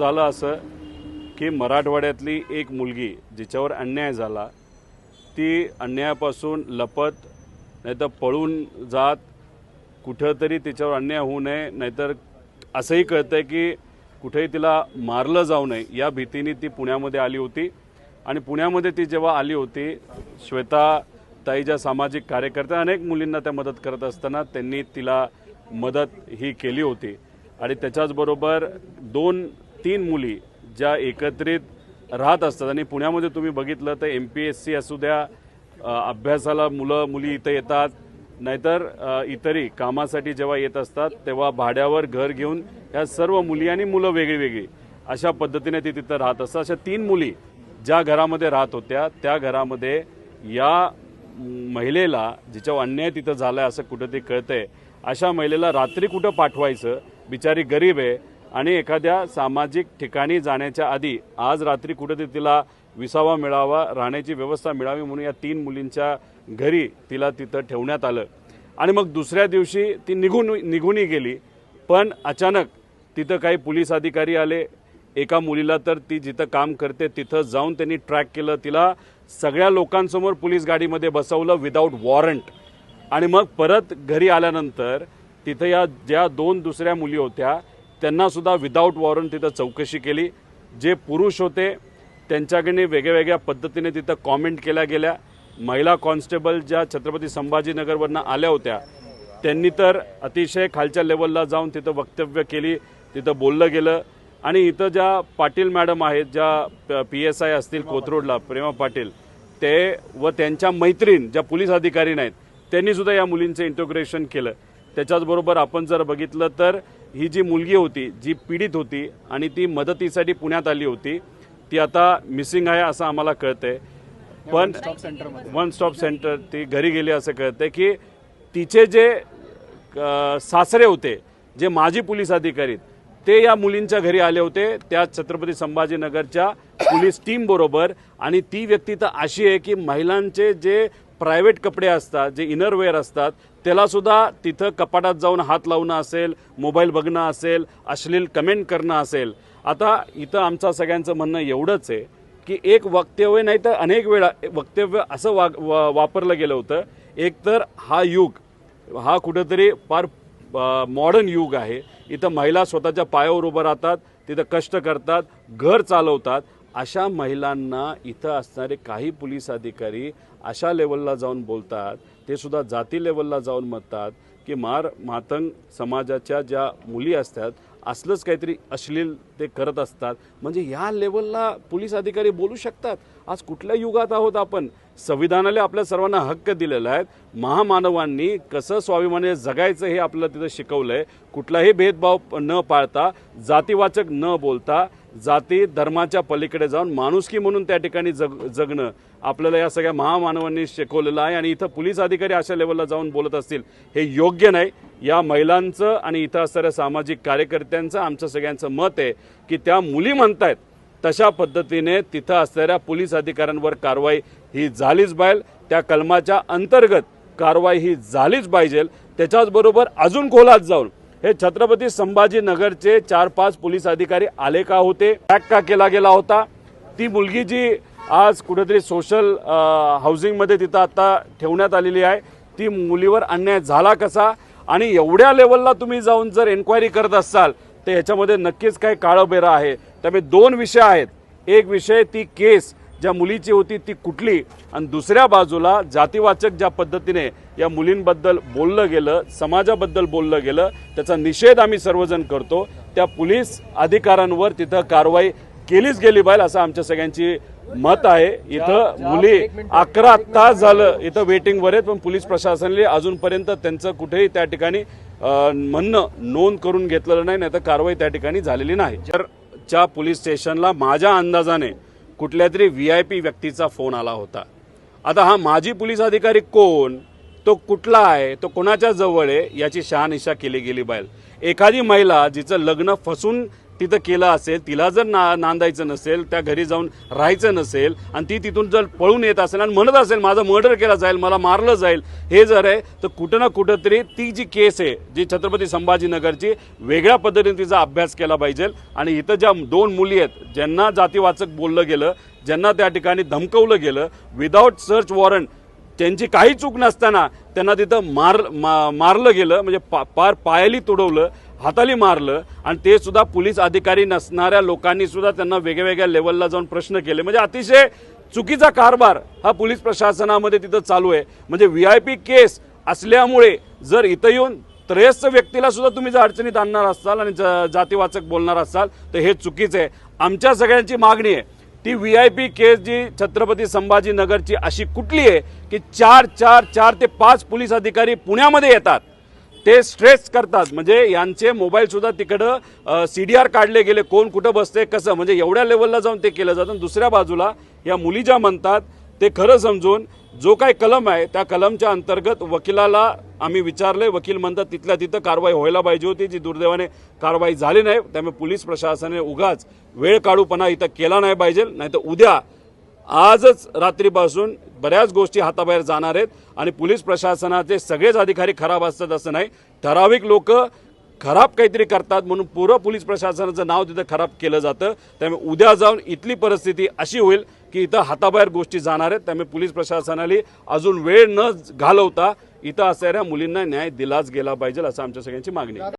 झालं असं की मराठवाड्यातली एक मुलगी जिच्यावर अन्याय झाला ती अन्यायापासून लपत नाहीतर पळून जात कुठंतरी तिच्यावर अन्याय होऊ नये नाहीतर असंही कळतं आहे की कुठेही तिला मारलं जाऊ नये या भीतीने ती पुण्यामध्ये आली होती. आणि पुण्यामध्ये ती जेव्हा आली होती श्वेता ताई ज्या सामाजिक कार्यकर्त्या अनेक मुलींना त्या मदत करत असताना त्यांनी तिला मदत ही केली होती. आणि त्याच्याचबरोबर दोन तीन मुली ज्या एकत्रित राहत असतात. आणि पुण्यामध्ये तुम्ही बघितलं तर एम पी एस सी असू द्या अभ्यासाला मुलं मुली इथं येतात. नाहीतर इतरही कामासाठी जेव्हा येत असतात तेव्हा भाड्यावर घर घेऊन ह्या सर्व मुली आणि मुलं वेगळी वेगळी अशा पद्धतीने ती तिथं राहत असतात. अशा तीन मुली ज्या घरामध्ये राहत होत्या त्या घरामध्ये या महिलेला जिच्यावर अन्याय तिथं झाला आहे असं कुठं ते कळतंय अशा महिलेला रात्री कुठं पाठवायचं? बिचारी गरीब आहे. आणि एखाद्या सामाजिक ठिकाणी जाण्याच्या आधी आज रात्री कुठेतरी तिला विसावा मिळावा राहण्याची व्यवस्था मिळावी म्हणून या तीन मुलींच्या घरी तिला तिथं ठेवण्यात आलं. आणि मग दुसऱ्या दिवशी ती निघून निघूनही गेली. पण अचानक तिथं काही पोलीस अधिकारी आले. एका मुलीला तर ती जिथं काम करते तिथं जाऊन त्यांनी ट्रॅक केलं. तिला सगळ्या लोकांसमोर पोलीस गाडीमध्ये बसवलं विदाऊट वॉरंट आणि मग परत घरी आल्यानंतर तिथं या ज्या दोन दुसऱ्या मुली होत्या त्यांना सुद्धा विदाऊट वॉरंट तिथं चौकशी केली. जे पुरुष होते त्यांच्याकडे वेगळ्या वेगळ्या पद्धतीने तिथं कॉमेंट केल्या गेल्या. महिला कॉन्स्टेबल ज्या छत्रपती संभाजीनगरवरनं आल्या होत्या त्यांनी तर अतिशय खालच्या लेवलला जाऊन तिथं वक्तव्य केली तिथं बोललं गेलं. आणि इथं ज्या पाटील मॅडम आहेत ज्या पी एस आय असतील कोथरूडला प्रेमा पाटील ते व त्यांच्या मैत्रीण ज्या पोलीस अधिकारी नाहीत त्यांनी सुद्धा या मुलींचं इंटोग्रेशन केलं. त्याच्याचबरोबर आपण जर बघितलं तर ही जी मुलगी होती जी पीडित होती आणि ती मदतीसाठी पुण्यात आली होती ती आता मिसिंग आहे असं आम्हाला कळतंय. पण वन स्टॉप सेंटर ती घरी गेली असं कळतंय की तिचे जे सासरे होते जे माजी पोलीस अधिकारी ते या मुलींच्या घरी आले होते त्या छत्रपती संभाजीनगरच्या पोलीस टीम बरोबर. आणि ती व्यक्ती तर अशी आहे की महिलांचे जे प्रायव्हेट कपडे असतात जे इनरवेअर असतात त्यालासुद्धा तिथं कपाटात जाऊन हात लावणं असेल मोबाईल बघणं असेल अश्लील कमेंट करणं असेल. आता इथं आमचं सगळ्यांचं म्हणणं एवढंच आहे की एक वक्तव्य नाही तर अनेक वेळा वक्तव्य असं वा वा- वापरलं गेलं होतं. एकतर हा युग हा कुठंतरी फार मॉडर्न युग आहे. इथं महिला स्वतःच्या पायावर उभं राहतात तिथं कष्ट करतात घर चालवतात. अशा महिलांना इथं असणारे काही पोलीस अधिकारी अशा लेवलला जाऊन बोलतात ते सुद्धा जाती लेवलला जाऊन म्हणतात की मार मातंग समाजाच्या ज्या मुली असतात असलंच काहीतरी अश्लील ते करत असतात. म्हणजे या लेवलला पोलीस अधिकारी बोलू शकतात? आज कुठल्या युगात आहोत आपण? संविधानाला आपल्या सर्वांना हक्क दिलेला आहे. महामानवांनी कसं स्वाभिमाने जगायचं हे आपल्याला तिथं शिकवलं आहे कुठलाही भेदभाव न पाळता जातीवाचक न बोलता जाती धर्माच्या पलीकडे जाऊन माणुसकी म्हणून त्या ठिकाणी जग जगणं आपल्याला या सगळ्या महामानवांनी शिकवलेलं आहे आणि इथं पोलीस अधिकारी अशा लेवलला जाऊन बोलत असतील हे योग्य नाही. या महिलांचं आणि इथं असणाऱ्या सामाजिक कार्यकर्त्यांचं आमचं सगळ्यांचं मत आहे की त्या मुली म्हणतायत तशा पद्धतीने तिथं असणाऱ्या पोलीस अधिकाऱ्यांवर कारवाई ही झालीच पाहिजे. त्या कलमाच्या अंतर्गत कारवाई ही झालीच पाहिजे. त्याच्याचबरोबर अजून खोलात जाऊन हे छत्रपती संभाजीनगरचे चार पाच पोलीस अधिकारी आले का होते? ट्रॅक का केला गेला होता? ती मुलगी जी आज कुठेतरी सोशल हाऊसिंगमध्ये तिथं आता ठेवण्यात आलेली आहे ती मुलीवर अन्याय झाला कसा? आणि एवढ्या लेवलला तुम्ही जाऊन जर एन्क्वायरी करत असाल तर ह्याच्यामध्ये नक्कीच काही काळं आहे. त्यामुळे दोन विषय आहेत. एक विषय ती केस ज्या मुलीची होती ती कुठली आणि दुसऱ्या बाजूला जातीवाचक ज्या पद्धतीने या मुलींबद्दल बोललं गेलं समाजाबद्दल बोललं गेलं त्याचा निषेध आम्ही सर्वजण करतो. त्या पोलीस अधिकाऱ्यांवर तिथं कारवाई केलीच गेली पाहिजे असं आमच्या सगळ्यांची मत आहे. इथं मुली अकरा तास झालं इथं वेटिंगवर आहेत पण पोलीस प्रशासनाने अजूनपर्यंत त्यांचं कुठेही त्या ठिकाणी म्हणणं नोंद करून घेतलेलं नाही नाही तर कारवाई त्या ठिकाणी झालेली नाही. च्या पोलीस स्टेशनला माझ्या अंदाजाने कुठल्या तरी व्ही आय पी व्यक्तीचा फोन आला होता. आता हा माजी पोलीस अधिकारी कोण तो कुठला आहे तो कोणाच्या जवळ आहे याची शहानिशा केली गेली बाहेर. एखादी महिला जिचं लग्न फसून तिथं केलं असेल तिला जर ना नांदायचं नसेल त्या घरी जाऊन राहायचं नसेल आणि ती तिथून जर पळून येत असेल आणि म्हणत असेल माझं मर्डर केला जाईल मला मारलं जाईल हे जर आहे तर कुठं ना कुठंतरी ती जी केस आहे जी छत्रपती संभाजीनगरची वेगळ्या पद्धतीने तिचा अभ्यास केला पाहिजे. आणि इथं ज्या दोन मुली आहेत ज्यांना जातीवाचक बोललं गेलं ज्यांना त्या ठिकाणी धमकवलं गेलं विदाऊट सर्च वॉरंट त्यांची काही चूक नसताना त्यांना तिथं मार मा मारलं गेलं म्हणजे पा पार पायाली तुडवलं हाताली मारलं आणि ते सुद्धा पोलीस अधिकारी नसणाऱ्या लोकांनी सुद्धा त्यांना वेगवेगळ्या लेवलला जाऊन प्रश्न केले. म्हणजे अतिशय चुकीचा कारभार हा पोलीस प्रशासनामध्ये तिथं चालू आहे. म्हणजे व्ही आय पी केस असल्यामुळे जर इथं येऊन त्रयस्थ व्यक्तीला सुद्धा तुम्ही जर अडचणीत आणणार असाल आणि ज- जातीवाचक बोलणार असाल तर हे चुकीचं आहे. आमच्या सगळ्यांची मागणी आहे. ती व्ही आय पी केस जी छत्रपती संभाजीनगरची अशी कुठली आहे की चार चार चार ते पाच पोलीस अधिकारी पुण्यामध्ये येतात. ते स्ट्रेस करतात. म्हणजे यांचे मोबाईल सुद्धा तिकडं सी डी आर काढले गेले. कोण कुठं बसते कसं? म्हणजे एवढ्या लेवलला जाऊन ते केलं जातं. दुसऱ्या बाजूला या मुली ज्या म्हणतात ते खरं समजून जो काही कलम आहे त्या कलमच्या अंतर्गत वकिलाला आम्ही विचारले वकील म्हणतात तिथल्या तिथं कारवाई व्हायला पाहिजे होती. जी दुर्दैवाने कारवाई झाली नाही त्यामुळे पोलीस प्रशासनाने उगाच वेळ काढूपणा इथं केला नाही पाहिजे. नाही तर उद्या आजच रात्रीपासून बऱ्याच गोष्टी हाताबाहेर जाणार आहेत आणि पोलीस प्रशासनाचे सगळेच अधिकारी खराब असतात असं नाही. ठराविक लोक खराब काहीतरी करतात म्हणून पुरं पोलीस प्रशासनाचं नाव तिथं खराब केलं जातं. त्यामुळे उद्या जाऊन इथली परिस्थिती अशी होईल की इथं हाताबाहेर गोष्टी जाणार आहेत. त्यामुळे पोलीस प्रशासनाने अजून वेळ न घालवता इथं असणाऱ्या मुलींना न्याय दिलाच गेला पाहिजे असं आमच्या सगळ्यांची मागणी आहे.